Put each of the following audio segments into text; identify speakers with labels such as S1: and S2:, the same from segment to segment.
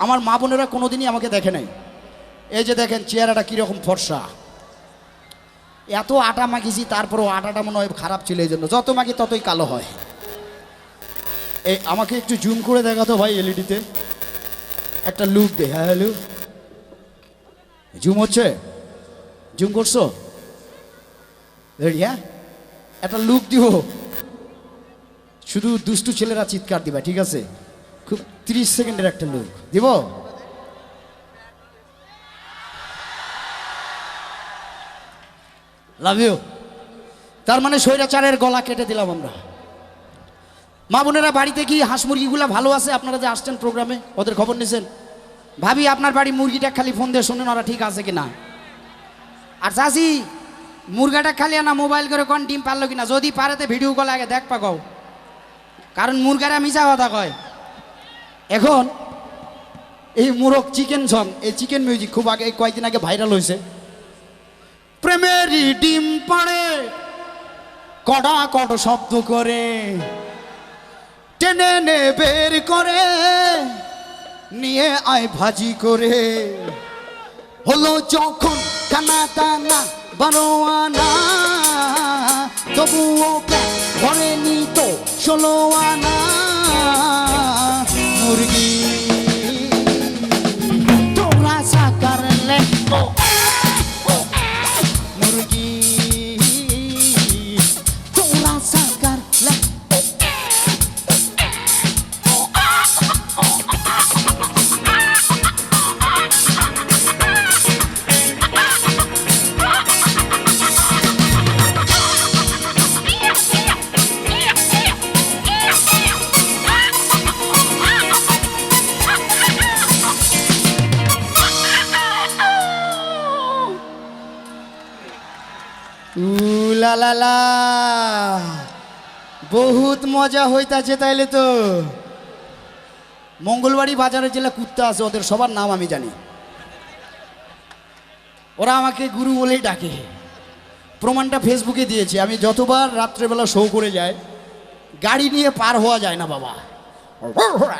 S1: আমার মা বোনেরা কোনোদিনই আমাকে দেখে নাই। এই যে দেখেন, চেহারাটা কীরকম ফর্সা। এত আটা মাখিছি তারপরেও আটাটা মনে হয় খারাপ ছিল এই জন্য যত মাখি ততই কালো হয়। এই, আমাকে একটু জুম করে দেখাতো ভাই এলইডিতে। একটা লুক দে। হ্যাঁ হ্যালো। জুম হচ্ছে? জুম করছ? হ্যাঁ? একটা লুক দিব। শুধু দুষ্টু ছেলেরা চিৎকার দিবা, ঠিক আছে? খুব তিরিশ সেকেন্ডের একটা লুক। দিব? লাভ ইউ তার মানে স্বৈরাচারের গলা কেটে দিলাম আমরা। মা বোনেরা, বাড়িতে কি হাঁস মুরগিগুলো ভালো আছে? আপনারা যে আসছেন প্রোগ্রামে, ওদের খবর নিছেন? ভাবি, আপনার বাড়ি মুরগিটা খালি ফোন দিয়ে শুনেন, ওরা ঠিক আছে কিনা? আর চাষি মুরগাটা খালি না মোবাইল করে কোন ডিম পারল কিনা? যদি পারেতে ভিডিও কল আগে দেখ পাকাও। কারণ মুরগারা মিশা কথা কয়। এখন এই মুরগ চিকেন সং এই চিকেন মিউজিক খুব আগে কয়েকদিন আগে ভাইরাল হয়েছে প্রেমেরই ডিম পাড়ে, কড়া কট শব্দ করে, টেনে নে বের করে, নিয়ে আয় ভাজি করে। হলো যখন কানা টানা বারোয়ানা, তবুও প্যাক ঘরে নিত ষোলো আনা মুরগি বহুত মজা হইতাছে তাইলে তো। মঙ্গলবাড়ি বাজারে জেলা কুত্তা আছে, ওদের সবার নাম আমি জানি। ওরা আমাকে গুরু বলেই ডাকে। প্রমাণটা ফেসবুকে দিয়েছি, আমি যতবার রাত্রেবেলা শো করে যাই, গাড়ি নিয়ে পার হওয়া যায় না বাবা।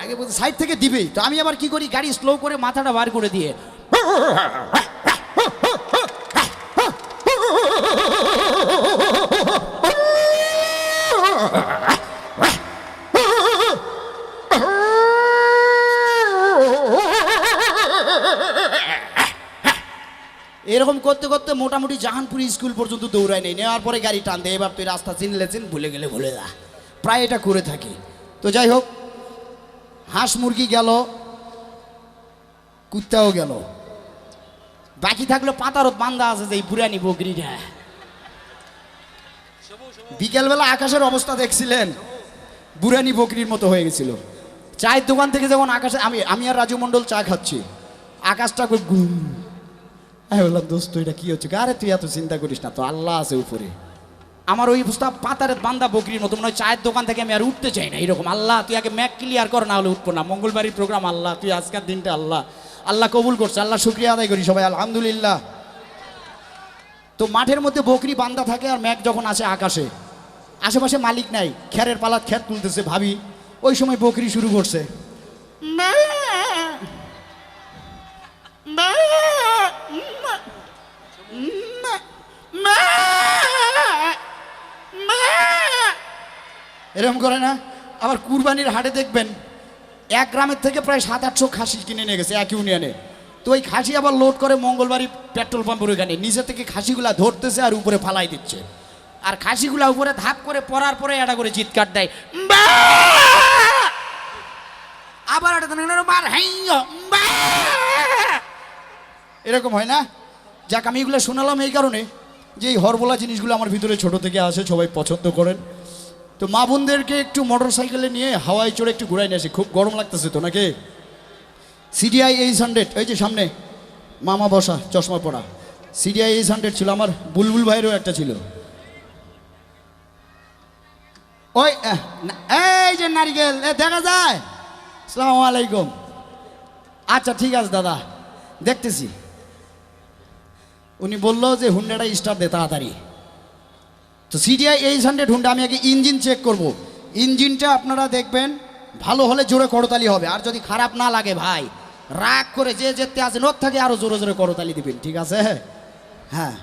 S1: আগে সাইড থেকে দিবেই তো আমি আবার কি করি, গাড়ি স্লো করে মাথাটা বার করে দিয়ে এরকম করতে করতে মোটামুটি জাহানপুর স্কুল পর্যন্ত দৌড়ায় নেই। নেওয়ার পরে গাড়ি টান দেয়, এবার তুই রাস্তা চিনলেছেন ভুলে গেলে ভুলে যা। প্রায় এটা করে থাকি। তো যাই হোক, হাঁস মুরগি গেল, কুত্তাও গেল। বাকি থাকল পাতারত বান্দা আছে যে পুরানি বকরিটা। বিকেলবেলা আকাশের অবস্থা দেখছিলেন। বুড়ানি বকরির মতো হয়ে গেছিল। চায়ের দোকান থেকে যখন আকাশে আমি আমি আর রাজু মণ্ডল চা খাচ্ছি। আকাশটা খুব গুম। আমি বললাম, দোস্ত, এটা কি হচ্ছে? আরে, তুই এত চিন্তা করিস না, তো আল্লাহ আছে উপরে। আমার ওই অবস্থা পাতারে বান্দা বকরির মতো, মনে হয় চায়ের দোকান থেকে আমি আর উঠতে চাই না, এরকম। আল্লাহ, তুই আগে ম্যাক ক্লিয়ার কর, না হলে উঠবো না। মঙ্গলবারের প্রোগ্রাম, আল্লাহ, তুই আজকের দিনটা আল্লাহ আল্লাহ কবুল করছে, আল্লাহ শুক্রিয়া আদায় করি সবাই, আলহামদুলিল্লাহ। তো মাঠের মধ্যে বকরি বান্দা থাকে আর ম্যাক যখন আসে আকাশে আশেপাশে মালিক নাই খ্যারের পালাত খ্যাত তুলতেছে ভাবি ওই সময় বকরি শুরু করছে। এরকম করে না আবার কুরবানির হাটে দেখবেন এক গ্রামের থেকে প্রায় সাত আটশো খাসি কিনে নিয়ে গেছে এক ইউনিয়নে। তো ওই খাসি আবার লোড করে মঙ্গলবারই পেট্রোল পাম্পের ওইখানে। নিচে থেকে খাসিগুলা ধরতেছে আর উপরে ফালাই দিচ্ছে। আর খাসিগুলা উপরে ধাপ করে পড়ার পরে এটা করে চিৎকার দেয়! আবার মার এরকম হয় না? যাক, আমি এগুলো শোনালাম এই কারণে যে এই হরবলা জিনিসগুলো আমার ভিতরে ছোট থেকে আসে, সবাই পছন্দ করেন। তো মা বোনদেরকে একটু মোটর সাইকেলে নিয়ে হাওয়ায় চড়ে একটু ঘুরাই নিয়ে আসি। খুব গরম লাগতেছে তো নাকি? সিডিআই এইচ হান্ড্রেড এই যে সামনে, মামা বসা, চশমা পড়া সিডিআই এইচ হান্ড্রেড ছিল আমার, বুলবুল ভাইয়েরও একটা ছিল। ওই এই যে নারিকেল, এ, দেখা যায়? সালাম আলাইকুম। আচ্ছা ঠিক আছে, দাদা, দেখতেছি। উনি বলল যে, হুন্ডাটা স্টার্ট দে তাড়াতাড়ি। তো সিডিআই এইচ হান্ড্রেড হুন্ডা, আমি আগে ইঞ্জিন চেক করব। ইঞ্জিনটা আপনারা দেখবেন, ভালো হলে জোরে করতালি হবে। আর যদি খারাপ না লাগে, ভাই রাগ করে যে যেতে আছে নোক থাকে, আরও জোরে জোরে করতালি দিবেন, ঠিক আছে? হ্যাঁ।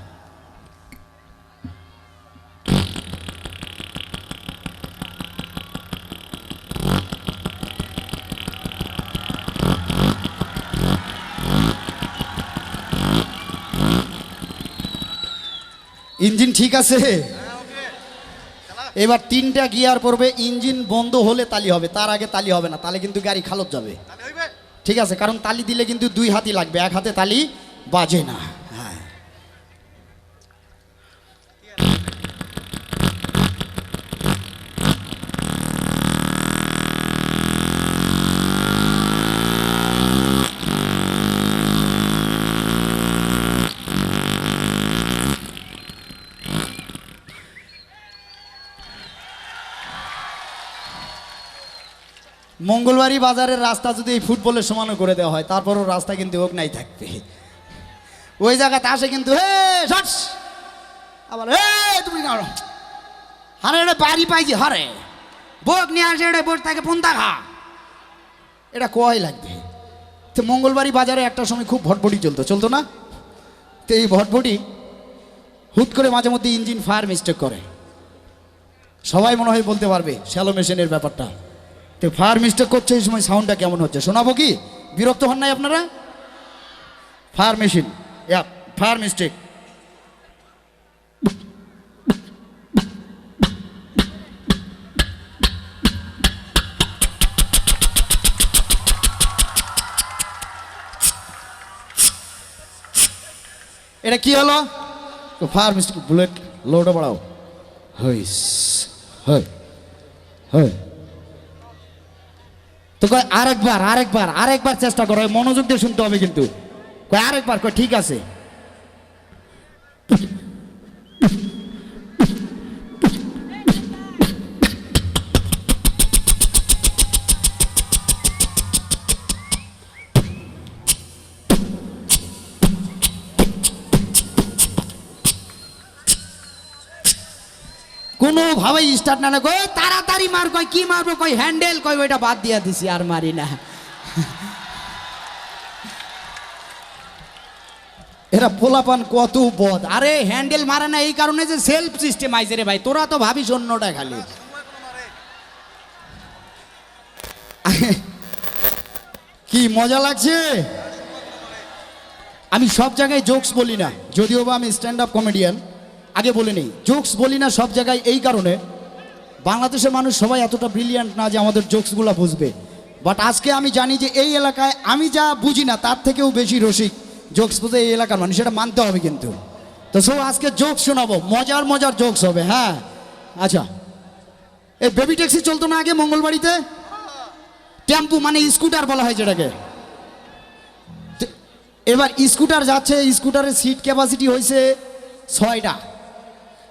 S1: ইঞ্জিন ঠিক আছে? এবার তিনটা গিয়ার পড়বে, ইঞ্জিন বন্ধ হলে তালি হবে, তার আগে তালি হবে না, তাহলে কিন্তু গাড়ি খালত যাবে। ঠিক আছে কারণ তালি দিলে কিন্তু দুই হাতই লাগবে এক হাতে তালি বাজে না। মঙ্গলবারই বাজারের রাস্তা যদি এই ফুটবলের সমানও করে দেওয়া হয়, তারপরও রাস্তা কিন্তু হোক নাই থাকবে। ওই জায়গাতে আসে কিন্তু, হে শটস আবার, হে, তুমি হারে এটা বাড়ি পাইছি হারে? বোক নিয়ে আসে এটা বোট তাকে পন্তা খা এটা কয় লাগবে? তো মঙ্গলবারই বাজারে একটা সময় খুব ভটভটি চলতো চলতো না? তো এই ভটভটি হুট করে মাঝে মধ্যে ইঞ্জিন ফায়ার মিস্টেক করে। সবাই মনে হয় বলতে পারবে, শ্যালো মেশিনের ব্যাপারটা। তো ফায়ার মিস্টেক করছে এই সময় সাউন্ডটা কেমন হচ্ছে? শোনাবো কি? বিরক্ত হন নাই আপনারা? ফায়ার মেশিন ফায়ার মিস্টেক এটা কি হলো? ফায়ার মিস্টেক বুলেট লোডও বাড়াও। হইস হয় হয় তো কয়, আরেকবার আরেকবার আরেকবার চেষ্টা করো। মনোযোগ দিয়ে শুনতে হবে কিন্তু। কয়, আরেকবার, কয়, ঠিক আছে। কোনোভাবেই স্টার্ট না কয় তাড়াতাড়ি মার কয় কি মারবো কয় হ্যান্ডেল কয় ওইটা বাদ দিয়া দিছি, আর মারি না। এরা পোলাপান কত বদ। আরে হ্যান্ডেল মারে না, এই কারণে যে সেলফ সিস্টেম আইছে রে ভাই, তোরা তো ভাবিস অন্যটা খালি। কি মজা লাগছে? আমি সব জায়গায় জোকস বলি না, যদিও বা আমি স্ট্যান্ড আপ কমেডিয়ান আগে বলে নেই। জোকস বলি না সব জায়গায় এই কারণে। বাংলাদেশের মানুষ সবাই এতটা ব্রিলিয়ান্ট না যে আমাদের জোকসগুলো বুঝবে। বাট আজকে আমি জানি যে এই এলাকায় আমি যা বুঝি না, তার থেকেও বেশি রসিক জোকস বুঝে এই এলাকার মানুষ। এটা মানতে হবে কিন্তু। তো সো আজকে জোকস শোনাবো। মজার মজার জোকস হবে হ্যাঁ। আচ্ছা। এই বেবি ট্যাক্সি চলতো না আগে মঙ্গলবাড়িতে? টেম্পু মানে স্কুটার বলা হয় যেটাকে। এবার স্কুটার যাচ্ছে স্কুটারের সিট ক্যাপাসিটি হয়েছে ছয়টা।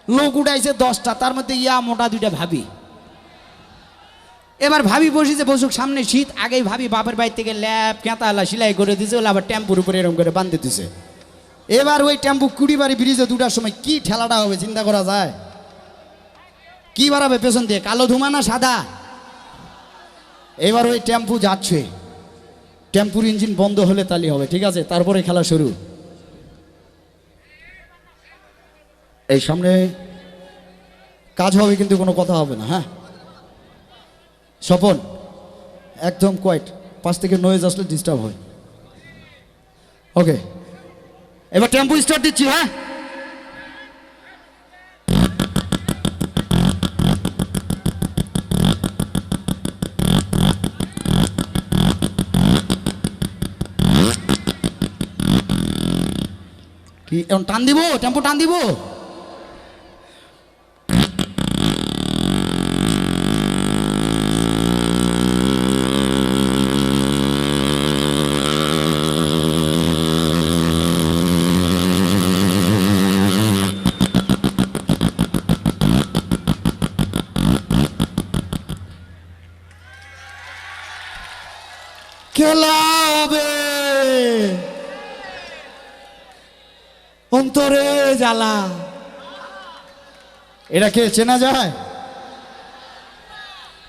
S1: লোক উঠাইছে দশটা, তার মধ্যে ইয়া, মোটা দুইটা ভাবি। এবার ভাবি বসেছে, বসুক সামনে শীত, আগেই ভাবি বাপের বাড়ি থেকে ল্যাব, কেঁতালা সেলাই করে দিছে ওলা আবার টেম্পুর উপরে এরকম করে বাঁধতে দিছে। এবার ওই টেম্পু কুড়িবাড়ি ব্রিজে দুটার সময় কি ঠেলাটা হবে, চিন্তা করা যায়? কি বাড়াবে পেছন দিয়ে, কালো ধুমা না সাদা? এবার ওই টেম্পু যাচ্ছে। টেম্পুর ইঞ্জিন বন্ধ হলে তালি হবে, ঠিক আছে? তারপরে খেলা শুরু। এই সামনে কাজ হবে কিন্তু কোনো কথা হবে না হ্যাঁ? স্বপন, একদম কোয়াইট পাশ থেকে নয়েজ আসলে ডিস্টার্ব হয়। ওকে এবার টেম্পু স্টার্ট দিচ্ছি হ্যাঁ? কি, এখন টান দিব? টেম্পো টান দিব? খেলা হবে অন্তরে জ্বালা। এটা কে, চেনা যায়?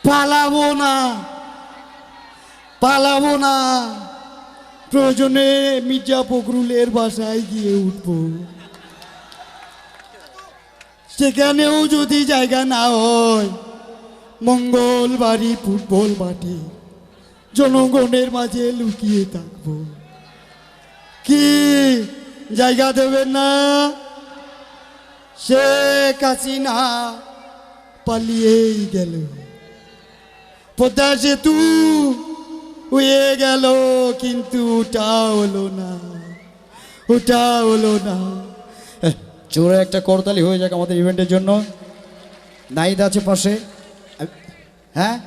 S1: পালাবো না। পালাবো না। প্রয়োজনে মির্জা ফখরুলের বাসায় গিয়ে উঠব। সেখানেও যদি জায়গা না হয় মঙ্গলবাড়ি ফুটবল মাঠে। জনগণের মাঝে লুকিয়ে থাকব। কি জায়গা দেবেন না? শেখ হাসিনা পালিয়েই গেল। পদ্মা সেতু হয়ে গেল, কিন্তু ওটা হলো না। ওটা হলো না। জোরে একটা করতালি হয়ে যাক আমাদের ইভেন্টের জন্য। নাইদ আছে পাশে। হ্যাঁ?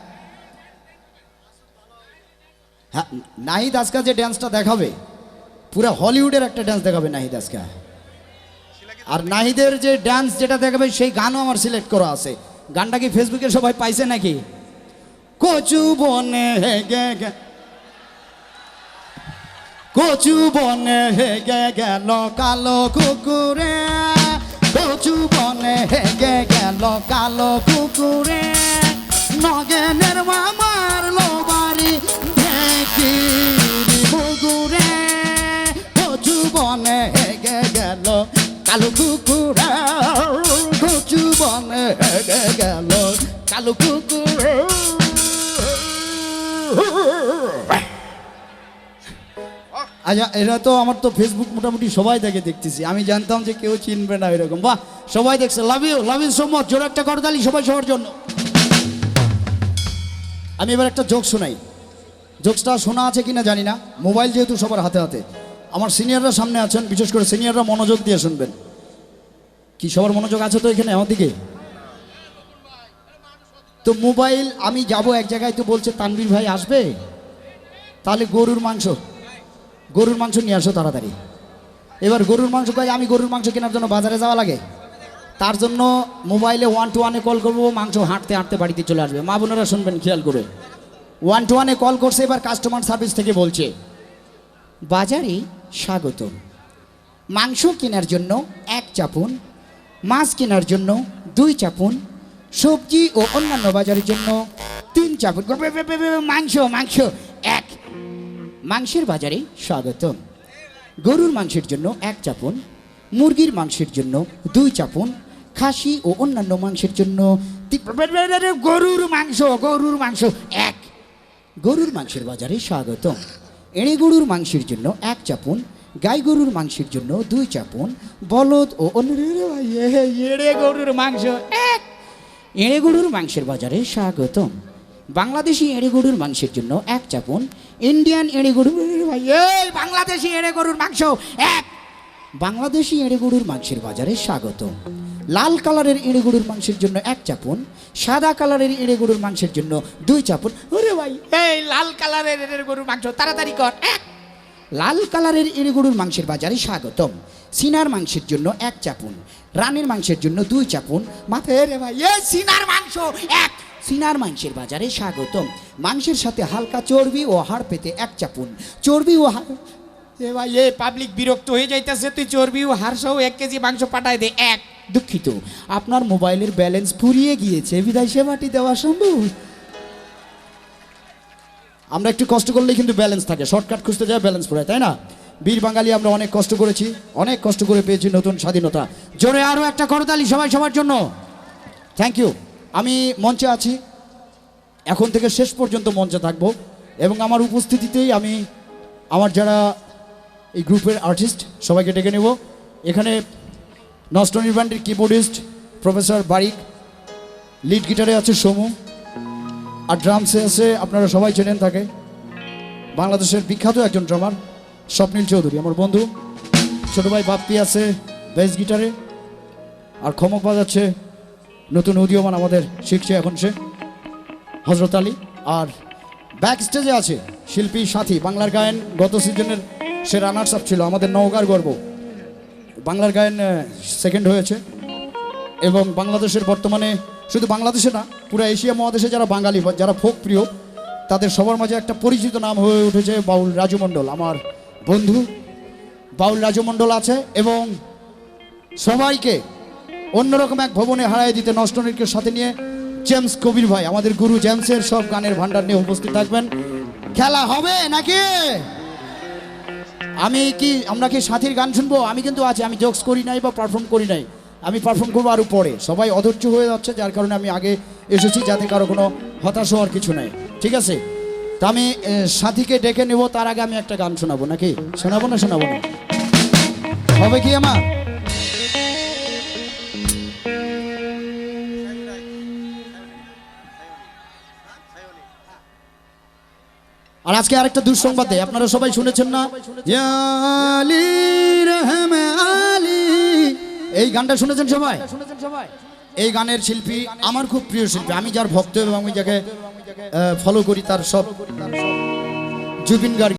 S1: হ্যাঁ নাহিদ আজকা যে ড্যান্সটা দেখাবে, পুরো হলিউডের একটা ড্যান্স দেখাবে নাহিদ আজকা। আর নাহিদের যে ড্যান্স যেটা দেখাবে, সেই গানও আমার সিলেক্ট করা আছে। গানটা কি ফেসবুকে সবাই পাইছে নাকি? কচু বনে হে গে গে। কচু বনে হেগে গেল কালো কুকুরে। কচু বনে হেগে গেল কালো কুকুরে। নগেনের মামার বনে হেগে গেল, কালো কুকুরে কচু বনে হেগে গেল, কালো কুকুর আচ্ছা এটা তো আমার তো ফেসবুক মোটামুটি সবাই দেখে দেখতেছি। আমি জানতাম যে কেউ চিনবে না এরকম। বাহ, সবাই দেখছে। Love you love you so much জোর একটা করতালি সবাই সবার জন্য। আমি এবার একটা জোক শোনাই। জোকসটা শোনা আছে কিনা জানি না। মোবাইল যেহেতু সবার হাতে হাতে। আমার সিনিয়ররা সামনে আছেন, বিশেষ করে সিনিয়ররা মনোযোগ দিয়ে শুনবেন। কি সবার মনোযোগ আছে তো এখানে, আমার দিকে? তো মোবাইল, আমি যাব এক জায়গায়, তো বলছে তানবীর ভাই আসবে? তাহলে গরুর মাংস গরুর মাংস নিয়ে আসো তাড়াতাড়ি। এবার গরুর মাংস কয় আমি গরুর মাংস কেনার জন্য বাজারে যাওয়া লাগে। তার জন্য মোবাইলে ওয়ান টু ওয়ানে কল করব, মাংস হাঁটতে হাঁটতে বাড়িতে চলে আসবে। মা বোনেরা শুনবেন, খেয়াল করে। ওয়ান টু ওয়ানে কল করছে, এবার কাস্টমার সার্ভিস থেকে বলছে, বাজারে স্বাগত মাংস কেনার জন্য এক চাপুন, মাছ কেনার জন্য দুই চাপুন, সবজি ও অন্যান্য বাজারের জন্য তিন চাপুন। মাংস মাংস, এক। মাংসের বাজারে স্বাগত গরুর মাংসের জন্য এক চাপুন, মুরগির মাংসের জন্য দুই চাপুন, খাসি ও অন্যান্য মাংসের জন্য গরুর মাংস গরুর মাংস, এক। গরুর মাংসের বাজারে স্বাগতম। এড়ে গরুর মাংসের জন্য এক চাপুন, গাই গরুর মাংসের জন্য দুই চাপুন, বলদ ও এড়ে গরুর মাংস এক। এঁড়ে গরুর মাংসের বাজারে স্বাগতম। বাংলাদেশি এঁড়ে গরুর মাংসের জন্য এক চাপুন, ইন্ডিয়ান এঁড়ে গরুর বাংলাদেশি এড়ে গরুর মাংস এক। বাংলাদেশি এড়ে গরুর মাংসের বাজারে স্বাগত। লাল কালারের এড়ে গরুর মাংসের জন্য এক চাপুন, সাদা কালারের এড়ে গরুর মাংসের জন্য দুই চাপুন। ওরে ভাই, এই লাল কালারের এড়ে গরুর মাংস, তাড়াতাড়ি কর, এক। লাল কালারের এড়ে গরুর মাংসের বাজারে স্বাগতম। সিনার মাংসের জন্য এক চাপুন, রানের মাংসের জন্য দুই চাপুন। মাথায় রে ভাই, এই সিনার মাংস, এক। সিনার মাংসের বাজারে স্বাগতম। মাংসের সাথে হালকা চর্বি ও হাড় পেতে এক চাপুন। চর্বি ও হাড় এ ভাই পাবলিক বিরক্ত হয়ে যাইতেছে, তুই চর্বি ও হাড় সহ এক কেজি মাংস পাঠায় দে, এক। দুঃখিত, আপনার মোবাইলের ব্যালেন্স ফুরিয়ে গিয়েছে, বিদায় সেবাটি দেওয়া সম্ভব? আমরা একটু কষ্ট করলেই কিন্তু ব্যালেন্স থাকে, শর্টকাট খুঁজতে যায়, ব্যালেন্স পড়ে তাই না? বীর বাঙালি, আমরা অনেক কষ্ট করেছি, অনেক কষ্ট করে পেয়েছি নতুন স্বাধীনতা। জোরে আরও একটা করতালি সবাই সবার জন্য। থ্যাংক ইউ আমি মঞ্চে আছি, এখন থেকে শেষ পর্যন্ত মঞ্চে থাকব, এবং আমার উপস্থিতিতেই আমি, আমার যারা এই গ্রুপের আর্টিস্ট সবাইকে ডেকে নেব। এখানে নষ্টনী ব্যান্ডের কিবোর্ডিস্ট প্রফেসর বারিক লিড গিটারে আছে সোমু, আর ড্রামসে আছে, আপনারা সবাই চেনেন থাকে বাংলাদেশের বিখ্যাত একজন ড্রামার স্বপ্নীল চৌধুরী, আমার বন্ধু। ছোট ভাই বাপ্পি আছে বেস গিটারে আর খমক বাজাচ্ছে নতুন উদীয়মান আমাদের শিখছে এখন সে, হজরত আলী। আর ব্যাক স্টেজে আছে শিল্পী সাথী, বাংলার গায়ন গত সিজনের সে রানার্স আপ ছিল, আমাদের নওগাঁর গর্ব। বাংলার গায়ন সেকেন্ড হয়েছে। এবং বাংলাদেশের বর্তমানে শুধু বাংলাদেশে না, পুরো এশিয়া মহাদেশে যারা বাঙালি যারা ফোক প্রিয়, তাদের সবার মাঝে একটা পরিচিত নাম হয়ে উঠেছে বাউল রাজু মণ্ডল আমার বন্ধু বাউল রাজু মণ্ডল আছে এবং সবাইকে অন্যরকম এক ভবনে হারাই দিতে নষ্টনীরকে সাথে নিয়ে জেমস কবির ভাই, আমাদের গুরু জেমসের সব গানের ভান্ডার নিয়ে উপস্থিত থাকবেন। খেলা হবে নাকি? আমি কি, আমরা কি সাথীর গান শুনব? আমি কিন্তু আছি, আমি জোকস করি নাই বা পারফর্ম করি নাই। আমি পারফর্ম করব আরও পরে। সবাই অধৈর্য হয়ে যাচ্ছে, যার কারণে আমি আগে এসেছি যাতে কারও কোনো হতাশ হওয়ার কিছু নাই। ঠিক আছে? তা আমি সাথীকে ডেকে নেব, তার আগে আমি একটা গান শোনাবো, নাকি? শোনাবো না শোনাবো না? হবে কি আমার? আর আজকে আরেকটা দুঃসংবাদে আপনারা সবাই শুনেছেন না? এই গানটা শুনেছেন সবাই? এই গানের শিল্পী আমার খুব প্রিয় শিল্পী। আমি যার ভক্ত এবং আমি যাকে ফলো করি তার সব জুবিন গার্গ।